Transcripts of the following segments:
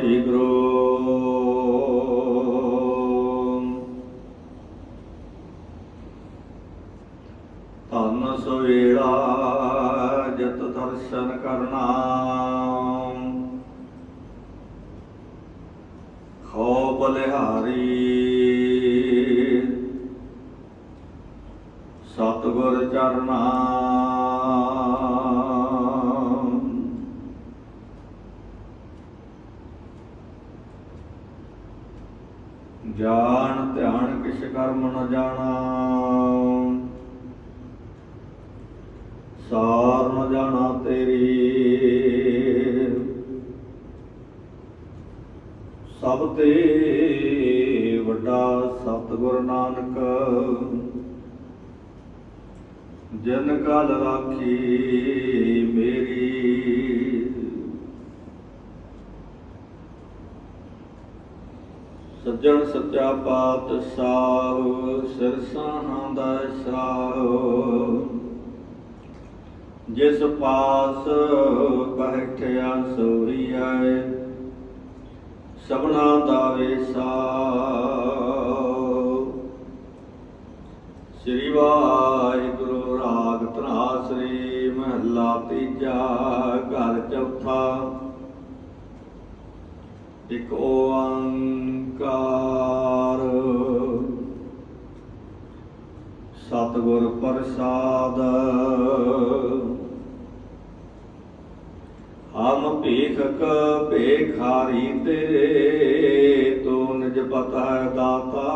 ਗੁਰੂ ਧੰਨ ਸਵੇਲਾ ਜਤ ਦਰਸ਼ਨ ਕਰਨਾ ਖੋ ਬਲਿਹਾਰੀ ਸਤਿਗੁਰ ਚਰਨਾ ਜਾਣ ਧਿਆਨ ਕਿਛ ਕਰਮ ਨ ਜਾਣਾ। ਸਾਰ ਨ ਜਾਣਾ ਤੇਰੀ। ਸਭ ਤੇ ਵੱਡਾ ਸਤਿਗੁਰ ਨਾਨਕ, ਜਨ ਕਲ ਰਾਖੀ ਮੇਰੀ। ਸੱਜਣ ਸੱਚਾ ਪਾਤਸ਼ਾਹ ਸਿਰਸਾਹਾਂ ਦਾ ਸ਼ਾਹ ਜਿਸ ਪਾਸ ਬੈਠਿਆ ਸੋਈਐ ਸਭਨਾ ਦਾ ਵੇਸਾ ਸ੍ਰੀ ਵਾਹਿਗੁਰੂ ਰਾਗ ਧਨਾਸਰੀ ਮਹੱਲਾ ਤੀਜਾ, ਘਰ ਚੌਥਾ। ਇਕ ਓੰਕਾਰ ਸਤਿਗੁਰ ਪ੍ਰਸਾਦ। ਹਮ ਭੀਖਕ ਭੇਖਾਰੀ ਤੇਰੇ ਤੂੰ ਨਿਜ ਪਤਾ ਹੈ ਦਾਤਾ।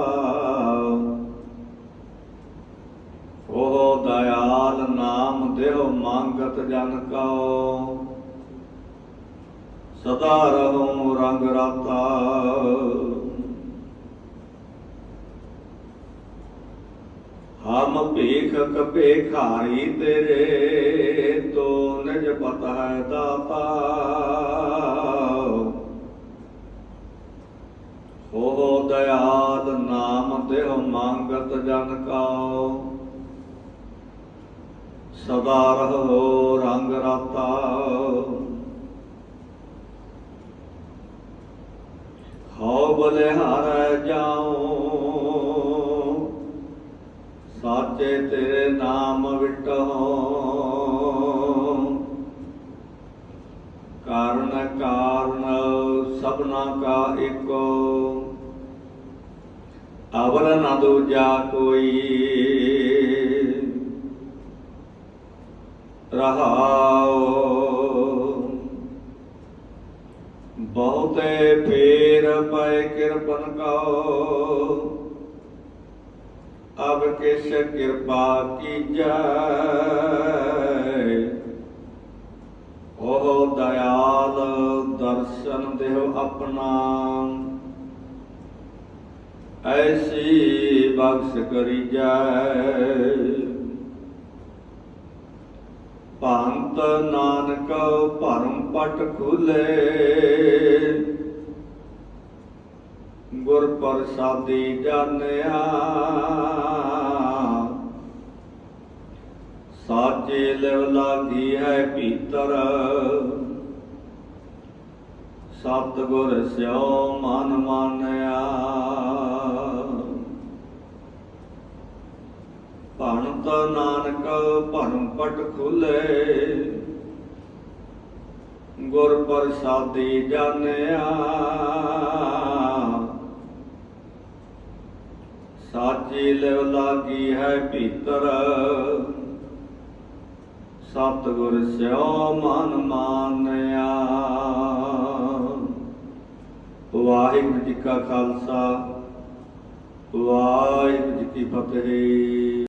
ਉਹ ਦਇਆਲ ਨਾਮ ਦੇਹੁ ਮੰਗਤ ਜਨ ਕਉ। ਸਦਾ ਰਹੋ ਰੰਗ ਰਾਤਾ। ਹਮ ਭੀਖਕ ਭੇਖਾਰੀ ਤੇਰੇ ਤੋ ਨਿਜ ਪਤਾ ਹੈ ਦਾਤਾ। ਹੋ ਦਇਆਲ ਨਾਮ ਦੇਹੁ ਮੰਗਤ ਜਨ ਕਾਓ ਸਦਾ ਰਹੋ ਰੰਗ ਰਾਤਾ। ਹਉ ਹਾਰ ਜਾਉ। ਸਾਚੇ ਤੇਰੇ ਨਾਮ ਵਿਟੋ। ਕਾਰਨ ਕਾਰਨ ਸਭਨਾ ਕਾ ਏਕੋ ਅਵਰ ਨਾ ਦੂਜਾ ਕੋਈ। ਰਹਾਉ। ਬਹੁਤੇ ਫੇਰ ਪਏ ਕਿਰਪਨ ਕਉ ਅਬ ਕਿਸ ਕਿਰਪਾ ਕੀਜੈ? ਉਹ ਦਇਆਲ, ਦਰਸ਼ਨ ਦੇਵ ਆਪਣਾ। ਐਸੀ ਬਖਸ਼ ਕਰੀਜੈ। ਭੰਤ ਨਾਨਕ ਭਰਮ ਪਟ ਖੁਲੇ। ਗੁਰ ਪ੍ਰਸਾਦੀ ਜਾਣਿਆ। ਸਾਚੇ ਲਿਵ ਲਾਗੀ ਹੈ ਭੀਤਰ ਸਤ ਗੁਰ ਸਿਓ ਮਨ ਮਾਨਿਆ। ਭਣਤ ਨਾਨਕ ਭਰਮ ਪਟ ਖੁਲੇ। ਗੁਰ ਪ੍ਰਸਾਦੀ ਜਾਣਿਆ। ਸਾਚੀ ਲਿਵ ਲਾਗੀ ਹੈ ਭੀਤਰ। ਸਤਗੁਰ ਸਿਓ ਮਨ ਮਾਨਿਆ। ਵਾਹਿਗੁਰੂ ਜੀ ਕਾ ਖਾਲਸਾ, ਵਾਹਿਗੁਰੂ ਜੀ ਕੀ ਫਤਿਹ।